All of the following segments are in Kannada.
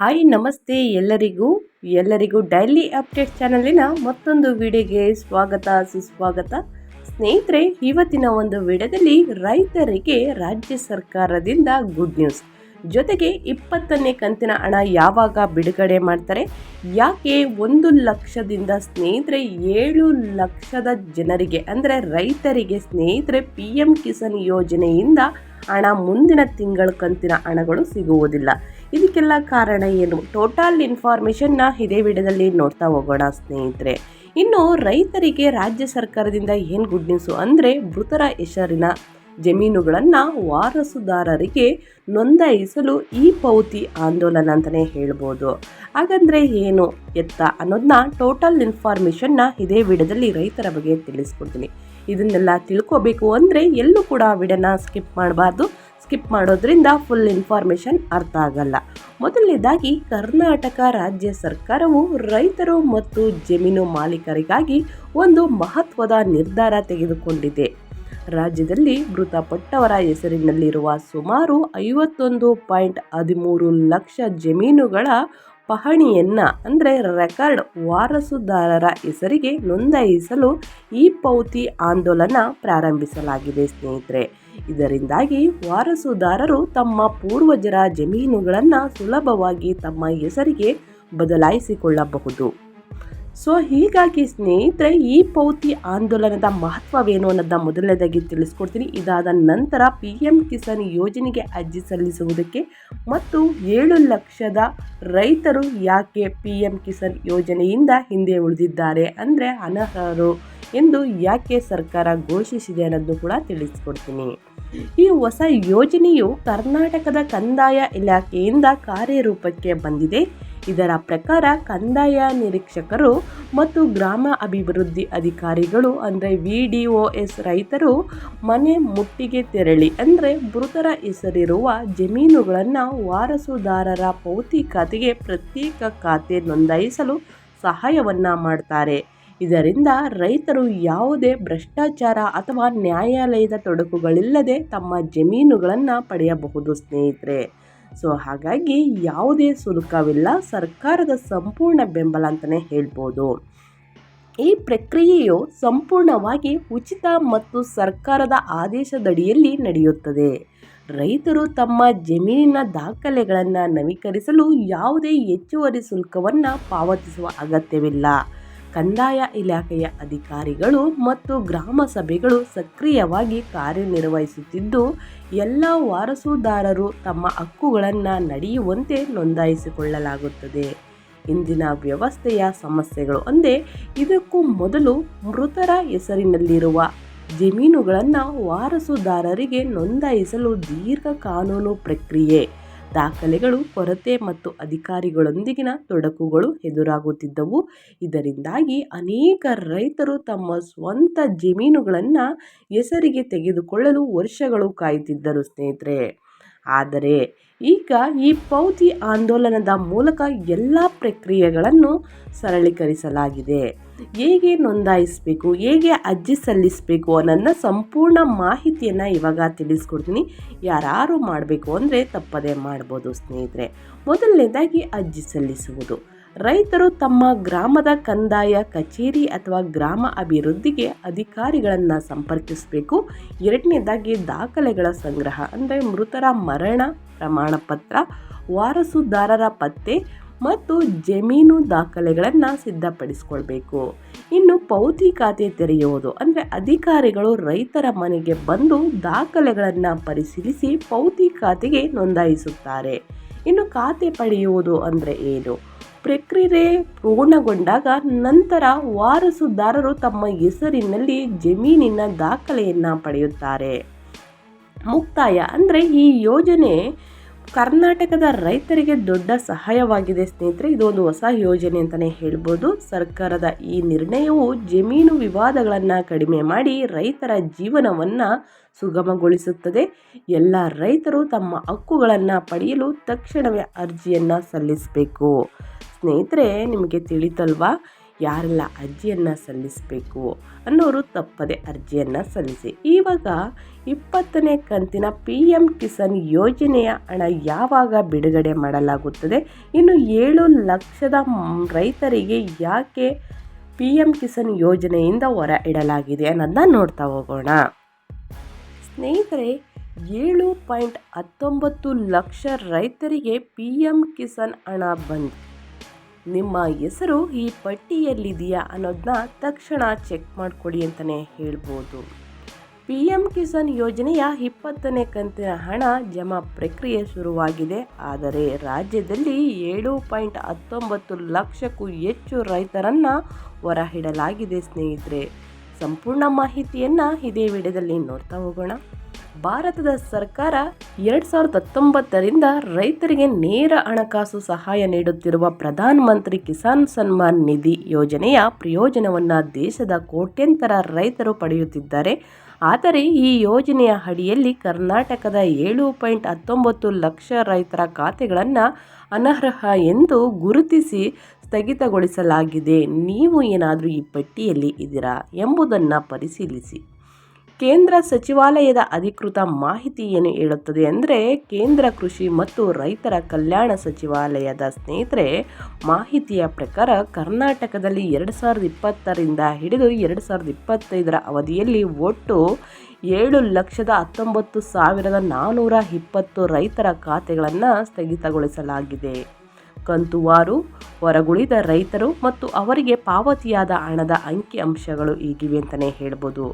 ಹಾಯ್, ನಮಸ್ತೆ ಎಲ್ಲರಿಗೂ. ಎಲ್ಲರಿಗೂ ಡೈಲಿ ಅಪ್ಡೇಟ್ ಚಾನಲಿನ ಮತ್ತೊಂದು ವಿಡಿಯೋಗೆ ಸ್ವಾಗತ, ಸುಸ್ವಾಗತ. ಸ್ನೇಹಿತರೆ, ಇವತ್ತಿನ ಒಂದು ವಿಡಿಯೋದಲ್ಲಿ ರೈತರಿಗೆ ರಾಜ್ಯ ಸರ್ಕಾರದಿಂದ ಗುಡ್ ನ್ಯೂಸ್ ಜೊತೆಗೆ ಇಪ್ಪತ್ತನೇ ಕಂತಿನ ಹಣ ಯಾವಾಗ ಬಿಡುಗಡೆ ಮಾಡ್ತಾರೆ? ಯಾಕೆ ಒಂದು ಲಕ್ಷದಿಂದ ಸ್ನೇಹಿತರೆ ಏಳು ಲಕ್ಷದ ಜನರಿಗೆ, ಅಂದರೆ ರೈತರಿಗೆ ಸ್ನೇಹಿತರೆ ಪಿ ಎಂ ಕಿಸಾನ್ ಯೋಜನೆಯಿಂದ ಹಣ ಮುಂದಿನ ತಿಂಗಳ ಕಂತಿನ ಹಣಗಳು ಸಿಗುವುದಿಲ್ಲ. ಇದಕ್ಕೆಲ್ಲ ಕಾರಣ ಏನು? ಟೋಟಲ್ ಇನ್ಫಾರ್ಮೇಷನ್ನ ಇದೇ ವಿಡಿಯೋದಲ್ಲಿ ನೋಡ್ತಾ ಹೋಗೋಣ ಸ್ನೇಹಿತರೆ. ಇನ್ನು ರೈತರಿಗೆ ರಾಜ್ಯ ಸರ್ಕಾರದಿಂದ ಏನು ಗುಡ್ ನ್ಯೂಸು ಅಂದರೆ ಮೃತರ ಹೆಸರಿನ ಜಮೀನುಗಳನ್ನು ವಾರಸುದಾರರಿಗೆ ನೋಂದಾಯಿಸಲು ಈ ಪೌತಿ ಆಂದೋಲನ ಅಂತಲೇ ಹೇಳ್ಬೋದು. ಹಾಗಂದರೆ ಏನು ಎತ್ತ ಅನ್ನೋದನ್ನ ಟೋಟಲ್ ಇನ್ಫಾರ್ಮೇಷನ್ನ ಇದೇ ವಿಡಿಯೋದಲ್ಲಿ ರೈತರ ಬಗ್ಗೆ ತಿಳಿಸ್ಕೊಡ್ತೀನಿ. ಇದನ್ನೆಲ್ಲ ತಿಳ್ಕೋಬೇಕು ಅಂದರೆ ಎಲ್ಲೂ ಕೂಡ ವಿಡಿಯೋನ ಸ್ಕಿಪ್ ಮಾಡಬಾರ್ದು. ಸ್ಕಿಪ್ ಮಾಡೋದ್ರಿಂದ ಫುಲ್ ಇನ್ಫಾರ್ಮೇಷನ್ ಅರ್ಥ ಆಗಲ್ಲ. ಮೊದಲನೇದಾಗಿ, ಕರ್ನಾಟಕ ರಾಜ್ಯ ಸರ್ಕಾರವು ರೈತರು ಮತ್ತು ಜಮೀನು ಮಾಲೀಕರಿಗಾಗಿ ಒಂದು ಮಹತ್ವದ ನಿರ್ಧಾರ ತೆಗೆದುಕೊಂಡಿದೆ. ರಾಜ್ಯದಲ್ಲಿ ಮೃತಪಟ್ಟವರ ಹೆಸರಿನಲ್ಲಿರುವ ಸುಮಾರು ಐವತ್ತೊಂದು ಪಾಯಿಂಟ್ ಹದಿಮೂರು ಲಕ್ಷ ಜಮೀನುಗಳ ಪಹಣಿಯನ್ನು, ಅಂದರೆ ರೆಕಾರ್ಡ್ ವಾರಸುದಾರರ ಹೆಸರಿಗೆ ನೋಂದಾಯಿಸಲು ಈ ಪೌತಿ ಆಂದೋಲನ ಪ್ರಾರಂಭಿಸಲಾಗಿದೆ ಸ್ನೇಹಿತರೆ. ಇದರಿಂದಾಗಿ ವಾರಸುದಾರರು ತಮ್ಮ ಪೂರ್ವಜರ ಜಮೀನುಗಳನ್ನು ಸುಲಭವಾಗಿ ತಮ್ಮ ಹೆಸರಿಗೆ ಬದಲಾಯಿಸಿಕೊಳ್ಳಬಹುದು. ಸೊ ಹೀಗಾಗಿ ಸ್ನೇಹಿತರೆ, ಈ ಪೌತಿ ಆಂದೋಲನದ ಮಹತ್ವವೇನು ಅನ್ನೋದನ್ನ ಮೊದಲನೇದಾಗಿ ತಿಳಿಸ್ಕೊಡ್ತೀನಿ. ಇದಾದ ನಂತರ ಪಿ ಎಂ ಕಿಸಾನ್ ಯೋಜನೆಗೆ ಅರ್ಜಿ ಸಲ್ಲಿಸುವುದಕ್ಕೆ ಮತ್ತು ಏಳು ಲಕ್ಷದ ರೈತರು ಯಾಕೆ ಪಿ ಎಂ ಕಿಸಾನ್ ಯೋಜನೆಯಿಂದ ಹಿಂದೆ ಉಳಿದಿದ್ದಾರೆ ಅಂದರೆ ಅನರ್ಹರು ಎಂದು ಯಾಕೆ ಸರ್ಕಾರ ಘೋಷಿಸಿದೆ ಅನ್ನೋದು ಕೂಡ ತಿಳಿಸ್ಕೊಡ್ತೀನಿ. ಈ ಹೊಸ ಯೋಜನೆಯು ಕರ್ನಾಟಕದ ಕಂದಾಯ ಇಲಾಖೆಯಿಂದ ಕಾರ್ಯರೂಪಕ್ಕೆ ಬಂದಿದೆ. ಇದರ ಪ್ರಕಾರ ಕಂದಾಯ ನಿರೀಕ್ಷಕರು ಮತ್ತು ಗ್ರಾಮ ಅಭಿವೃದ್ಧಿ ಅಧಿಕಾರಿಗಳು, ಅಂದರೆ ವಿ ಡಿ ಒ ಎಸ್ ರೈತರು, ಮನೆ ಮುಟ್ಟಿಗೆ ತೆರಳಿ, ಅಂದರೆ ಮೃತರ ಹೆಸರಿರುವ ಜಮೀನುಗಳನ್ನು ವಾರಸುದಾರರ ಪೌತಿ ಖಾತೆಗೆ ಪ್ರತ್ಯೇಕ ಖಾತೆ ನೋಂದಾಯಿಸಲು ಸಹಾಯವನ್ನು ಮಾಡ್ತಾರೆ. ಇದರಿಂದ ರೈತರು ಯಾವುದೇ ಭ್ರಷ್ಟಾಚಾರ ಅಥವಾ ನ್ಯಾಯಾಲಯದ ತೊಡಕುಗಳಿಲ್ಲದೆ ತಮ್ಮ ಜಮೀನುಗಳನ್ನು ಪಡೆಯಬಹುದು ಸ್ನೇಹಿತರೆ. ಸೊ ಹಾಗಾಗಿ ಯಾವುದೇ ಶುಲ್ಕವಿಲ್ಲ ಸರ್ಕಾರದ ಸಂಪೂರ್ಣ ಬೆಂಬಲ ಅಂತಲೇ ಹೇಳ್ಬೋದು. ಈ ಪ್ರಕ್ರಿಯೆಯು ಸಂಪೂರ್ಣವಾಗಿ ಉಚಿತ ಮತ್ತು ಸರ್ಕಾರದ ಆದೇಶದಡಿಯಲ್ಲಿ ನಡೆಯುತ್ತದೆ. ರೈತರು ತಮ್ಮ ಜಮೀನಿನ ದಾಖಲೆಗಳನ್ನು ನವೀಕರಿಸಲು ಯಾವುದೇ ಹೆಚ್ಚುವರಿ ಶುಲ್ಕವನ್ನು ಪಾವತಿಸುವ ಅಗತ್ಯವಿಲ್ಲ. ಕಂದಾಯ ಇಲಾಖೆಯ ಅಧಿಕಾರಿಗಳು ಮತ್ತು ಗ್ರಾಮ ಸಭೆಗಳು ಸಕ್ರಿಯವಾಗಿ ಕಾರ್ಯನಿರ್ವಹಿಸುತ್ತಿದ್ದು, ಎಲ್ಲ ವಾರಸುದಾರರು ತಮ್ಮ ಹಕ್ಕುಗಳನ್ನು ನಡೆಯುವಂತೆ ನೋಂದಾಯಿಸಿಕೊಳ್ಳಲಾಗುತ್ತದೆ. ಇಂದಿನ ವ್ಯವಸ್ಥೆಯ ಸಮಸ್ಯೆಗಳು ಅಂದರೆ ಇದಕ್ಕೂ ಮೊದಲು ಮೃತರ ಹೆಸರಿನಲ್ಲಿರುವ ಜಮೀನುಗಳನ್ನು ವಾರಸುದಾರರಿಗೆ ನೋಂದಾಯಿಸಲು ದೀರ್ಘ ಕಾನೂನು ಪ್ರಕ್ರಿಯೆ ದಾಖಲೆಗಳು, ಕೊರತೆ ಮತ್ತು ಅಧಿಕಾರಿಗಳೊಂದಿಗಿನ ತೊಡಕುಗಳು ಎದುರಾಗುತ್ತಿದ್ದವು. ಇದರಿಂದಾಗಿ ಅನೇಕ ರೈತರು ತಮ್ಮ ಸ್ವಂತ ಜಮೀನುಗಳನ್ನು ಹೆಸರಿಗೆ ತೆಗೆದುಕೊಳ್ಳಲು ವರ್ಷಗಳು ಕಾಯುತ್ತಿದ್ದರು ಸ್ನೇಹಿತರೆ. ಆದರೆ ಈಗ ಈ ಪೌತಿ ಆಂದೋಲನದ ಮೂಲಕ ಎಲ್ಲ ಪ್ರಕ್ರಿಯೆಗಳನ್ನು ಸರಳೀಕರಿಸಲಾಗಿದೆ. ಹೇಗೆ ನೋಂದಾಯಿಸಬೇಕು, ಹೇಗೆ ಅರ್ಜಿ ಸಲ್ಲಿಸಬೇಕು ಅನ್ನೋದನ್ನ ಸಂಪೂರ್ಣ ಮಾಹಿತಿಯನ್ನು ಇವಾಗ ತಿಳಿಸ್ಕೊಡ್ತೀನಿ. ಯಾರು ಮಾಡಬೇಕು ಅಂದರೆ ತಪ್ಪದೇ ಮಾಡ್ಬೋದು ಸ್ನೇಹಿತರೆ. ಮೊದಲನೇದಾಗಿ ಅರ್ಜಿ ಸಲ್ಲಿಸುವುದು. ರೈತರು ತಮ್ಮ ಗ್ರಾಮದ ಕಂದಾಯ, ಕಚೇರಿ ಅಥವಾ ಗ್ರಾಮ ಅಭಿವೃದ್ಧಿಗೆ ಅಧಿಕಾರಿಗಳನ್ನು ಸಂಪರ್ಕಿಸಬೇಕು. ಎರಡನೇದಾಗಿ ದಾಖಲೆಗಳ ಸಂಗ್ರಹ, ಅಂದರೆ ಮೃತರ ಮರಣ ಪ್ರಮಾಣ ಪತ್ರ, ವಾರಸುದಾರರ ಪತ್ತೆ ಮತ್ತು ಜಮೀನು ದಾಖಲೆಗಳನ್ನು ಸಿದ್ಧಪಡಿಸಿಕೊಳ್ಬೇಕು. ಇನ್ನು ಪೌತಿ ಖಾತೆ ತೆರೆಯುವುದು, ಅಂದರೆ ಅಧಿಕಾರಿಗಳು ರೈತರ ಮನೆಗೆ ಬಂದು ದಾಖಲೆಗಳನ್ನು ಪರಿಶೀಲಿಸಿ ಪೌತಿ ಖಾತೆಗೆ ನೋಂದಾಯಿಸುತ್ತಾರೆ. ಇನ್ನು ಖಾತೆ ಪಡೆಯುವುದು ಅಂದರೆ ಏನು? ಪ್ರಕ್ರಿಯೆ ಪೂರ್ಣಗೊಂಡಾಗ ನಂತರ ವಾರಸುದಾರರು ತಮ್ಮ ಹೆಸರಿನಲ್ಲಿ ಜಮೀನಿನ ದಾಖಲೆಯನ್ನು ಪಡೆಯುತ್ತಾರೆ. ಮುಕ್ತಾಯ. ಅಂದರೆ ಈ ಯೋಜನೆ ಕರ್ನಾಟಕದ ರೈತರಿಗೆ ದೊಡ್ಡ ಸಹಾಯವಾಗಿದೆ ಸ್ನೇಹಿತರೆ, ಇದೊಂದು ಹೊಸ ಯೋಜನೆ ಅಂತಲೇ ಹೇಳ್ಬೋದು. ಸರ್ಕಾರದ ಈ ನಿರ್ಣಯವು ಜಮೀನು ವಿವಾದಗಳನ್ನು ಕಡಿಮೆ ಮಾಡಿ ರೈತರ ಜೀವನವನ್ನು ಸುಗಮಗೊಳಿಸುತ್ತದೆ. ಎಲ್ಲ ರೈತರು ತಮ್ಮ ಹಕ್ಕುಗಳನ್ನು ಪಡೆಯಲು ತಕ್ಷಣವೇ ಅರ್ಜಿಯನ್ನು ಸಲ್ಲಿಸಬೇಕು. ಸ್ನೇಹಿತರೆ, ನಿಮಗೆ ತಿಳಿತಲ್ವಾ? ಯಾರೆಲ್ಲ ಅರ್ಜಿಯನ್ನು ಸಲ್ಲಿಸಬೇಕು ಅನ್ನೋರು ತಪ್ಪದೆ ಅರ್ಜಿಯನ್ನು ಸಲ್ಲಿಸಿ. ಇವಾಗ ಇಪ್ಪತ್ತನೇ ಕಂತಿನ ಪಿ ಎಂ ಕಿಸಾನ್ ಯೋಜನೆಯ ಹಣ ಯಾವಾಗ ಬಿಡುಗಡೆ ಮಾಡಲಾಗುತ್ತದೆ? ಇನ್ನು ಏಳು ಲಕ್ಷದ ರೈತರಿಗೆ ಯಾಕೆ ಪಿ ಎಂ ಕಿಸಾನ್ ಯೋಜನೆಯಿಂದ ಹೊರ ಇಡಲಾಗಿದೆ ಅನ್ನೋದನ್ನ ನೋಡ್ತಾ ಹೋಗೋಣ. ಸ್ನೇಹಿತರೆ, ಏಳು ಪಾಯಿಂಟ್ ಹತ್ತೊಂಬತ್ತು ಲಕ್ಷ ರೈತರಿಗೆ ಪಿ ಎಂ ಕಿಸಾನ್ ಹಣ ಬಂದು ನಿಮ್ಮ ಹೆಸರು ಈ ಪಟ್ಟಿಯಲ್ಲಿದೆಯಾ ಅನ್ನೋದನ್ನ ತಕ್ಷಣ ಚೆಕ್ ಮಾಡಿಕೊಡಿ ಅಂತಲೇ ಹೇಳ್ಬೋದು. ಪಿ ಎಂ ಕಿಸಾನ್ ಯೋಜನೆಯ ಇಪ್ಪತ್ತನೇ ಕಂತಿನ ಹಣ ಜಮಾ ಪ್ರಕ್ರಿಯೆ ಶುರುವಾಗಿದೆ. ಆದರೆ ರಾಜ್ಯದಲ್ಲಿ ಏಳು ಪಾಯಿಂಟ್ ಹತ್ತೊಂಬತ್ತು ಲಕ್ಷಕ್ಕೂ ಹೆಚ್ಚು ರೈತರನ್ನು ಹೊರಹಿಡಲಾಗಿದೆ ಸ್ನೇಹಿತರೆ. ಸಂಪೂರ್ಣ ಮಾಹಿತಿಯನ್ನು ಇದೇ ವಿಡಿಯೋದಲ್ಲಿ ನೋಡ್ತಾ ಹೋಗೋಣ. ಭಾರತದ ಸರ್ಕಾರ ಎರಡ್ ಸಾವಿರದ ಹತ್ತೊಂಬತ್ತರಿಂದ ರೈತರಿಗೆ ನೇರ ಹಣಕಾಸು ಸಹಾಯ ನೀಡುತ್ತಿರುವ ಪ್ರಧಾನ ಮಂತ್ರಿ ಕಿಸಾನ್ ಸನ್ಮಾನ್ ನಿಧಿ ಯೋಜನೆಯ ಪ್ರಯೋಜನವನ್ನು ದೇಶದ ಕೋಟ್ಯಂತರ ರೈತರು ಪಡೆಯುತ್ತಿದ್ದಾರೆ. ಆದರೆ ಈ ಯೋಜನೆಯ ಅಡಿಯಲ್ಲಿ ಕರ್ನಾಟಕದ ಏಳು ಪಾಯಿಂಟ್ ಹತ್ತೊಂಬತ್ತು ಲಕ್ಷ ರೈತರ ಖಾತೆಗಳನ್ನು ಅನರ್ಹ ಎಂದು ಗುರುತಿಸಿ ಸ್ಥಗಿತಗೊಳಿಸಲಾಗಿದೆ. ನೀವು ಏನಾದರೂ ಈ ಪಟ್ಟಿಯಲ್ಲಿ ಇದ್ದೀರಾ ಎಂಬುದನ್ನು ಪರಿಶೀಲಿಸಿ. ಕೇಂದ್ರ ಸಚಿವಾಲಯದ ಅಧಿಕೃತ ಮಾಹಿತಿ ಏನು ಹೇಳುತ್ತದೆ ಅಂದರೆ ಕೇಂದ್ರ ಕೃಷಿ ಮತ್ತು ರೈತರ ಕಲ್ಯಾಣ ಸಚಿವಾಲಯದ ಸ್ನೇಹಿತರೆ, ಮಾಹಿತಿಯ ಪ್ರಕಾರ ಕರ್ನಾಟಕದಲ್ಲಿ ಎರಡು ಸಾವಿರದ ಇಪ್ಪತ್ತರಿಂದ ಹಿಡಿದು ಎರಡು ಸಾವಿರದ ಇಪ್ಪತ್ತೈದರ ಅವಧಿಯಲ್ಲಿ ಒಟ್ಟು ಏಳು ಲಕ್ಷದ ಹತ್ತೊಂಬತ್ತು ಸಾವಿರದ ನಾನ್ನೂರ ಇಪ್ಪತ್ತು ರೈತರ ಖಾತೆಗಳನ್ನು ಸ್ಥಗಿತಗೊಳಿಸಲಾಗಿದೆ. ಕಂತುವಾರು, ಹೊರಗುಳಿದ ರೈತರು ಮತ್ತು ಅವರಿಗೆ ಪಾವತಿಯಾದ ಹಣದ ಅಂಕಿ ಅಂಶಗಳು ಹೀಗಿವೆ ಅಂತಲೇ ಹೇಳ್ಬೋದು.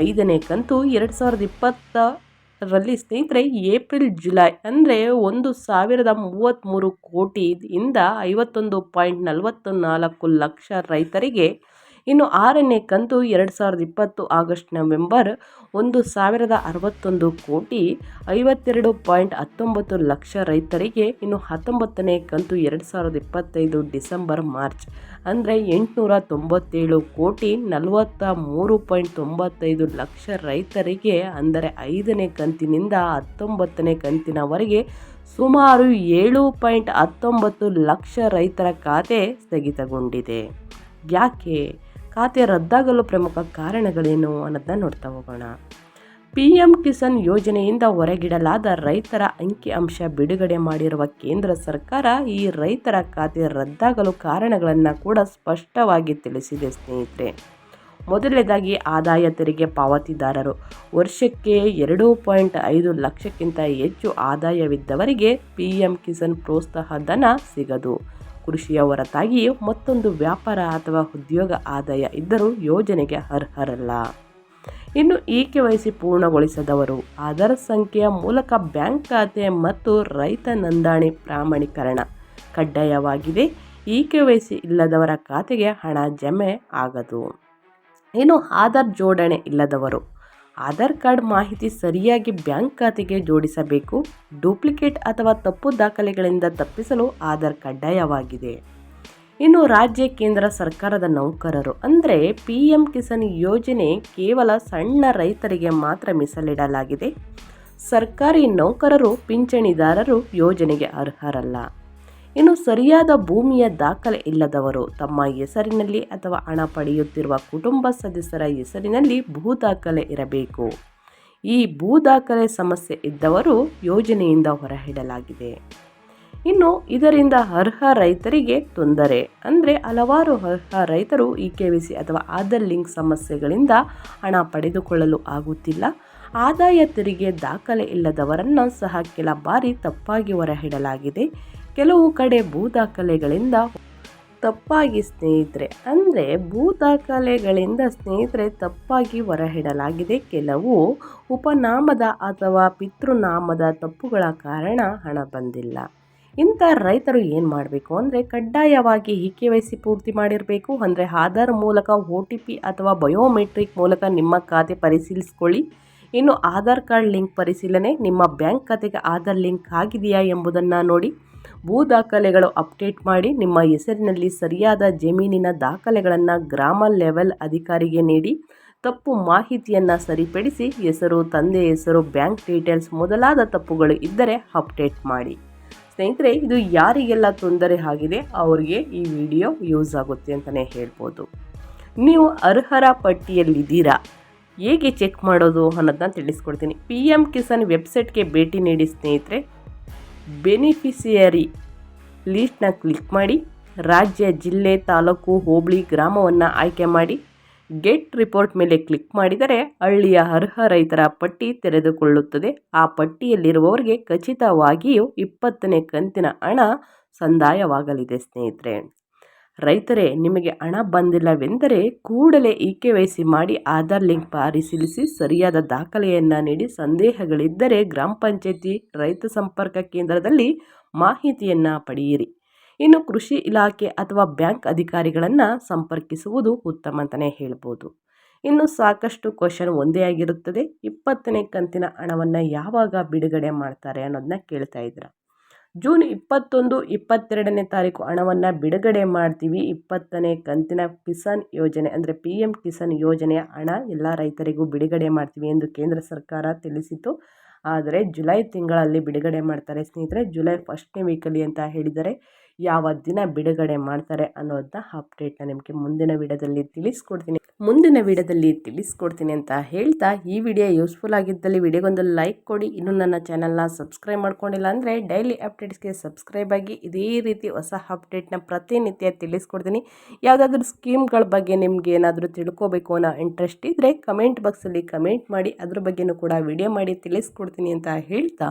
ಐದನೇ ಕಂತು ಎರಡು ಸಾವಿರದ ಇಪ್ಪತ್ತರಲ್ಲಿ ಸ್ನೇಹಿತರೆ, ಏಪ್ರಿಲ್, ಜುಲೈ ಅಂದರೆ ಒಂದು ಸಾವಿರದ ಮೂವತ್ತ್ಮೂರು ಕೋಟಿಯಿಂದ ಐವತ್ತೊಂದು ಪಾಯಿಂಟ್ ನಲವತ್ತು ನಾಲ್ಕು ಲಕ್ಷ ರೈತರಿಗೆ ಇನ್ನು ಆರನೇ ಕಂತು ಎರಡು ಸಾವಿರದ ಇಪ್ಪತ್ತು ಆಗಸ್ಟ್ ನವೆಂಬರ್ ಒಂದು ಸಾವಿರದ ಅರವತ್ತೊಂದು ಕೋಟಿ ಐವತ್ತೆರಡು ಪಾಯಿಂಟ್ ಹತ್ತೊಂಬತ್ತು ಲಕ್ಷ ರೈತರಿಗೆ, ಇನ್ನು ಹತ್ತೊಂಬತ್ತನೇ ಕಂತು ಎರಡು ಸಾವಿರದ ಇಪ್ಪತ್ತೈದು ಡಿಸೆಂಬರ್, ಮಾರ್ಚ್. ಅಂದರೆ ಎಂಟುನೂರ ತೊಂಬತ್ತೇಳು ಕೋಟಿ ನಲವತ್ತ ಮೂರು ಪಾಯಿಂಟ್ ತೊಂಬತ್ತೈದು ಲಕ್ಷ ರೈತರಿಗೆ, ಅಂದರೆ ಐದನೇ ಕಂತಿನಿಂದ ಹತ್ತೊಂಬತ್ತನೇ ಕಂತಿನವರೆಗೆ ಸುಮಾರು ಏಳು ಪಾಯಿಂಟ್ ಹತ್ತೊಂಬತ್ತು ಲಕ್ಷ ರೈತರ ಖಾತೆ ಸ್ಥಗಿತಗೊಂಡಿದೆ. ಯಾಕೆ? ಖಾತೆ ರದ್ದಾಗಲು ಪ್ರಮುಖ ಕಾರಣಗಳೇನು ಅನ್ನೋದನ್ನ ನೋಡ್ತಾ ಹೋಗೋಣ. ಪಿ ಎಂ ಕಿಸಾನ್ ಯೋಜನೆಯಿಂದ ಹೊರಗಿಡಲಾದ ರೈತರ ಅಂಕಿಅಂಶ ಬಿಡುಗಡೆ ಮಾಡಿರುವ ಕೇಂದ್ರ ಸರ್ಕಾರ ಈ ರೈತರ ಖಾತೆ ರದ್ದಾಗಲು ಕಾರಣಗಳನ್ನು ಕೂಡ ಸ್ಪಷ್ಟವಾಗಿ ತಿಳಿಸಿದೆ ಸ್ನೇಹಿತರೆ. ಮೊದಲನೇದಾಗಿ ಆದಾಯ ತೆರಿಗೆ ಪಾವತಿದಾರರು. ವರ್ಷಕ್ಕೆ ಎರಡು ಪಾಯಿಂಟ್ ಐದು ಲಕ್ಷಕ್ಕಿಂತ ಹೆಚ್ಚು ಆದಾಯವಿದ್ದವರಿಗೆ ಪಿ ಎಂ ಕಿಸಾನ್ ಪ್ರೋತ್ಸಾಹ ಧನ ಸಿಗದು. ಕೃಷಿಯ ಹೊರತಾಗಿಯೂ ಮತ್ತೊಂದು ವ್ಯಾಪಾರ ಅಥವಾ ಉದ್ಯೋಗ ಆದಾಯ ಇದ್ದರೂ ಯೋಜನೆಗೆ ಅರ್ಹರಲ್ಲ. ಇನ್ನು ಈ ಕೆ ವೈ ಸಿ ಪೂರ್ಣಗೊಳಿಸದವರು ಆಧಾರ್ ಸಂಖ್ಯೆಯ ಮೂಲಕ ಬ್ಯಾಂಕ್ ಖಾತೆ ಮತ್ತು ರೈತ ನೋಂದಣಿ ಪ್ರಾಮಾಣೀಕರಣ ಕಡ್ಡಾಯವಾಗಿದೆ. ಈ ಕೆ ವೈ ಸಿ ಇಲ್ಲದವರ ಖಾತೆಗೆ ಹಣ ಜಮೆ ಆಗದು. ಇನ್ನು ಆಧಾರ್ ಜೋಡಣೆ ಇಲ್ಲದವರು ಆಧಾರ್ ಕಾರ್ಡ್ ಮಾಹಿತಿ ಸರಿಯಾಗಿ ಬ್ಯಾಂಕ್ ಖಾತೆಗೆ ಜೋಡಿಸಬೇಕು, ಡೂಪ್ಲಿಕೇಟ್ ಅಥವಾ ತಪ್ಪು ದಾಖಲೆಗಳಿಂದ ತಪ್ಪಿಸಲು ಆಧಾರ್ ಕಡ್ಡಾಯವಾಗಿದೆ. ಇನ್ನು ರಾಜ್ಯ, ಕೇಂದ್ರ ಸರ್ಕಾರದ ನೌಕರರು ಅಂದರೆ ಪಿ ಎಂ ಕಿಸಾನ್ ಯೋಜನೆ ಕೇವಲ ಸಣ್ಣ ರೈತರಿಗೆ ಮಾತ್ರ ಮೀಸಲಿಡಲಾಗಿದೆ. ಸರ್ಕಾರಿ ನೌಕರರು, ಪಿಂಚಣಿದಾರರು ಯೋಜನೆಗೆ ಅರ್ಹರಲ್ಲ. ಇನ್ನು ಸರಿಯಾದ ಭೂಮಿಯ ದಾಖಲೆ ಇಲ್ಲದವರು ತಮ್ಮ ಹೆಸರಿನಲ್ಲಿ ಅಥವಾ ಹಣ ಪಡೆಯುತ್ತಿರುವ ಕುಟುಂಬ ಸದಸ್ಯರ ಹೆಸರಿನಲ್ಲಿ ಭೂ ದಾಖಲೆ ಇರಬೇಕು. ಈ ಭೂ ದಾಖಲೆ ಸಮಸ್ಯೆ ಇದ್ದವರು ಯೋಜನೆಯಿಂದ ಹೊರಹಿಡಲಾಗಿದೆ ಇನ್ನು ಇದರಿಂದ ಅರ್ಹ ರೈತರಿಗೆ ತೊಂದರೆ, ಅಂದರೆ ಹಲವಾರು ಅರ್ಹ ರೈತರು ಇ ಕೆ ವಿ ಸಿ ಅಥವಾ ಆಧಾರ್ ಲಿಂಕ್ ಸಮಸ್ಯೆಗಳಿಂದ ಹಣ ಪಡೆದುಕೊಳ್ಳಲು ಆಗುತ್ತಿಲ್ಲ. ಆದಾಯ ತೆರಿಗೆ ದಾಖಲೆ ಇಲ್ಲದವರನ್ನು ಸಹ ಕೆಲ ಬಾರಿ ತಪ್ಪಾಗಿ ಹೊರಹಿಡಲಾಗಿದೆ ಕೆಲವು ಕಡೆ ಭೂ ದಾಖಲೆಗಳಿಂದ ತಪ್ಪಾಗಿ ಸ್ನೇಹಿತರೆ, ಅಂದರೆ ಭೂ ದಾಖಲೆಗಳಿಂದ ಸ್ನೇಹಿತರೆ ತಪ್ಪಾಗಿ ಹೊರಹಿಡಲಾಗಿದೆ ಕೆಲವು ಉಪನಾಮದ ಅಥವಾ ಪಿತೃನಾಮದ ತಪ್ಪುಗಳ ಕಾರಣ ಹಣ ಬಂದಿಲ್ಲ. ಇಂಥ ರೈತರು ಏನು ಮಾಡಬೇಕು ಅಂದರೆ ಕಡ್ಡಾಯವಾಗಿ ಇ ಕೆ ವೈ ಸಿ ಪೂರ್ತಿ ಮಾಡಿರಬೇಕು. ಅಂದರೆ ಆಧಾರ್ ಮೂಲಕ, ಒ ಟಿ ಪಿ ಅಥವಾ ಬಯೋಮೆಟ್ರಿಕ್ ಮೂಲಕ ನಿಮ್ಮ ಖಾತೆ ಪರಿಶೀಲಿಸ್ಕೊಳ್ಳಿ. ಇನ್ನು ಆಧಾರ್ ಕಾರ್ಡ್ ಲಿಂಕ್ ಪರಿಶೀಲನೆ, ನಿಮ್ಮ ಬ್ಯಾಂಕ್ ಖಾತೆಗೆ ಆಧಾರ್ ಲಿಂಕ್ ಆಗಿದೆಯಾ ಎಂಬುದನ್ನು ನೋಡಿ. ಭೂ ದಾಖಲೆಗಳು ಅಪ್ಡೇಟ್ ಮಾಡಿ ನಿಮ್ಮ ಹೆಸರಿನಲ್ಲಿ ಸರಿಯಾದ ಜಮೀನಿನ ದಾಖಲೆಗಳನ್ನು ಗ್ರಾಮ ಲೆವೆಲ್ ಅಧಿಕಾರಿಗೆ ನೀಡಿ ತಪ್ಪು ಮಾಹಿತಿಯನ್ನು ಸರಿಪಡಿಸಿ ಹೆಸರು, ತಂದೆ ಹೆಸರು, ಬ್ಯಾಂಕ್ ಡೀಟೇಲ್ಸ್ ಮೊದಲಾದ ತಪ್ಪುಗಳು ಇದ್ದರೆ ಅಪ್ಡೇಟ್ ಮಾಡಿ. ಸ್ನೇಹಿತರೆ, ಇದು ಯಾರಿಗೆಲ್ಲ ತೊಂದರೆ ಆಗಿದೆ, ಅವರಿಗೆ ಈ ವಿಡಿಯೋ ಯೂಸ್ ಆಗುತ್ತೆ ಅಂತಲೇ ಹೇಳ್ಬೋದು. ನೀವು ಅರ್ಹರ ಪಟ್ಟಿಯಲ್ಲಿದ್ದೀರಾ, ಹೇಗೆ ಚೆಕ್ ಮಾಡೋದು ಅನ್ನೋದನ್ನ ತಿಳಿಸ್ಕೊಡ್ತೀನಿ. ಪಿ ಎಂ ಕಿಸಾನ್ ವೆಬ್ಸೈಟ್ಗೆ ಭೇಟಿ ನೀಡಿ ಸ್ನೇಹಿತರೆ ಬೆನಿಫಿಸಿಯರಿ ಲೀಸ್ಟ್ನ ಕ್ಲಿಕ್ ಮಾಡಿ ರಾಜ್ಯ, ಜಿಲ್ಲೆ, ತಾಲೂಕು, ಹೋಬಳಿ ಗ್ರಾಮವನ್ನು ಆಯ್ಕೆ ಮಾಡಿ ಗೆಟ್ ರಿಪೋರ್ಟ್ ಮೇಲೆ ಕ್ಲಿಕ್ ಮಾಡಿದರೆ ಹಳ್ಳಿಯ ಅರ್ಹ ರೈತರ ಪಟ್ಟಿ ತೆರೆದುಕೊಳ್ಳುತ್ತದೆ. ಆ ಪಟ್ಟಿಯಲ್ಲಿರುವವರಿಗೆ ಖಚಿತವಾಗಿಯೂ ಇಪ್ಪತ್ತನೇ ಕಂತಿನ ಹಣ ಸಂದಾಯವಾಗಲಿದೆ ಸ್ನೇಹಿತರೆ. ರೈತರೇ, ನಿಮಗೆ ಹಣ ಬಂದಿಲ್ಲವೆಂದರೆ ಕೂಡಲೇ ಇ ಕೆ ವೈ ಸಿ ಮಾಡಿ ಆಧಾರ್ ಲಿಂಕ್ ಪರಿಶೀಲಿಸಿ ಸರಿಯಾದ ದಾಖಲೆಯನ್ನು ನೀಡಿ ಸಂದೇಹಗಳಿದ್ದರೆ ಗ್ರಾಮ ಪಂಚಾಯಿತಿ ರೈತ ಸಂಪರ್ಕ ಕೇಂದ್ರದಲ್ಲಿ ಮಾಹಿತಿಯನ್ನು ಪಡೆಯಿರಿ. ಇನ್ನು ಕೃಷಿ ಇಲಾಖೆ ಅಥವಾ ಬ್ಯಾಂಕ್ ಅಧಿಕಾರಿಗಳನ್ನು ಸಂಪರ್ಕಿಸುವುದು ಉತ್ತಮ ಅಂತಲೇ ಹೇಳ್ಬೋದು. ಇನ್ನು ಸಾಕಷ್ಟು ಕ್ವಶನ್ ಒಂದೇ ಆಗಿರುತ್ತದೆ. ಇಪ್ಪತ್ತನೇ ಕಂತಿನ ಹಣವನ್ನು ಯಾವಾಗ ಬಿಡುಗಡೆ ಮಾಡ್ತಾರೆ ಅನ್ನೋದನ್ನ ಕೇಳ್ತಾ ಇದ್ದೀರ? ಜೂನ್ ಇಪ್ಪತ್ತೊಂದು, ಇಪ್ಪತ್ತೆರಡನೇ ತಾರೀಕು ಹಣವನ್ನು ಬಿಡುಗಡೆ ಮಾಡ್ತೀವಿ. ಇಪ್ಪತ್ತನೇ ಕಂತಿನ ಕಿಸಾನ್ ಯೋಜನೆ ಅಂದರೆ ಪಿ ಎಂ ಕಿಸಾನ್ ಯೋಜನೆಯ ಹಣ ಎಲ್ಲ ರೈತರಿಗೂ ಬಿಡುಗಡೆ ಮಾಡ್ತೀವಿ ಎಂದು ಕೇಂದ್ರ ಸರ್ಕಾರ ತಿಳಿಸಿತು ಆದರೆ ಜುಲೈ ತಿಂಗಳಲ್ಲಿ ಬಿಡುಗಡೆ ಮಾಡ್ತಾರೆ. ಸ್ನೇಹಿತರೆ, ಜುಲೈ ಫಸ್ಟ್ನೇ ವೀಕಲ್ಲಿ ಅಂತ ಹೇಳಿದರೆ ಯಾವ ದಿನ ಬಿಡುಗಡೆ ಮಾಡ್ತಾರೆ ಅನ್ನೋದನ್ನ ಅಪ್ಡೇಟ್ನ ನಿಮಗೆ ಮುಂದಿನ ವಿಡಿಯೋದಲ್ಲಿ ತಿಳಿಸ್ಕೊಡ್ತೀನಿ. ಮುಂದಿನ ವಿಡಿಯೋದಲ್ಲಿ ತಿಳಿಸ್ಕೊಡ್ತೀನಿ ಅಂತ ಹೇಳ್ತಾ ಈ ವಿಡಿಯೋ ಯೂಸ್ಫುಲ್ ಆಗಿದ್ದಲ್ಲಿ ವಿಡಿಯೋಗೊಂದು ಲೈಕ್ ಕೊಡಿ. ಇನ್ನು ನನ್ನ ಚಾನಲ್ನ ಸಬ್ಸ್ಕ್ರೈಬ್ ಮಾಡ್ಕೊಂಡಿಲ್ಲ ಅಂದರೆ ಡೈಲಿ ಅಪ್ಡೇಟ್ಸ್ಗೆ ಸಬ್ಸ್ಕ್ರೈಬ್ ಆಗಿ ಇದೇ ರೀತಿ ಹೊಸ ಅಪ್ಡೇಟ್ನ ಪ್ರತಿನಿತ್ಯ ತಿಳಿಸ್ಕೊಡ್ತೀನಿ. ಯಾವುದಾದ್ರೂ ಸ್ಕೀಮ್ಗಳ ಬಗ್ಗೆ ನಿಮಗೆ ಏನಾದರೂ ತಿಳ್ಕೊಬೇಕು ಅನ್ನೋ ಇಂಟ್ರೆಸ್ಟ್ ಇದ್ದರೆ ಕಮೆಂಟ್ ಬಾಕ್ಸಲ್ಲಿ ಕಮೆಂಟ್ ಮಾಡಿ. ಅದ್ರ ಬಗ್ಗೆನೂ ಕೂಡ ವಿಡಿಯೋ ಮಾಡಿ ತಿಳಿಸ್ಕೊಡ್ತೀನಿ ಅಂತ ಹೇಳ್ತಾ